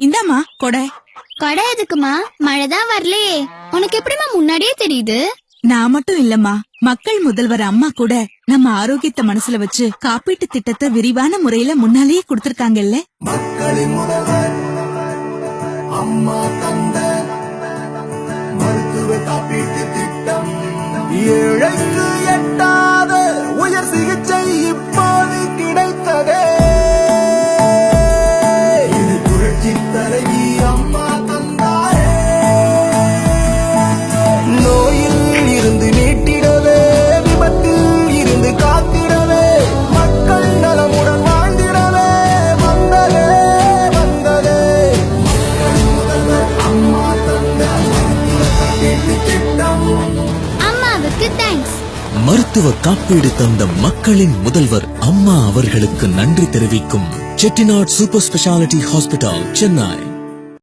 இந்தாம்மா கொடை. கொடை எதுக்குமா? மழைதான் வரலையே உனக்கு எப்படிம்மா முன்னாடியே தெரியுது? நான் மட்டும் இல்லம்மா. மக்கள் முதல்வர் அம்மா கூட நம்ம ஆரோக்கியத்தை மனசுல வச்சு காப்பீட்டு திட்டத்தை விரிவான முறையில முன்னாலேயே கொடுத்திருக்காங்கல்ல? மக்களின் முதல்வர் அம்மா மருத்துவ காப்பீடு தந்த மக்களின் முதல்வர் அம்மா அவர்களுக்கு நன்றி தெரிவிக்கும் Chettinad super speciality hospital Chennai.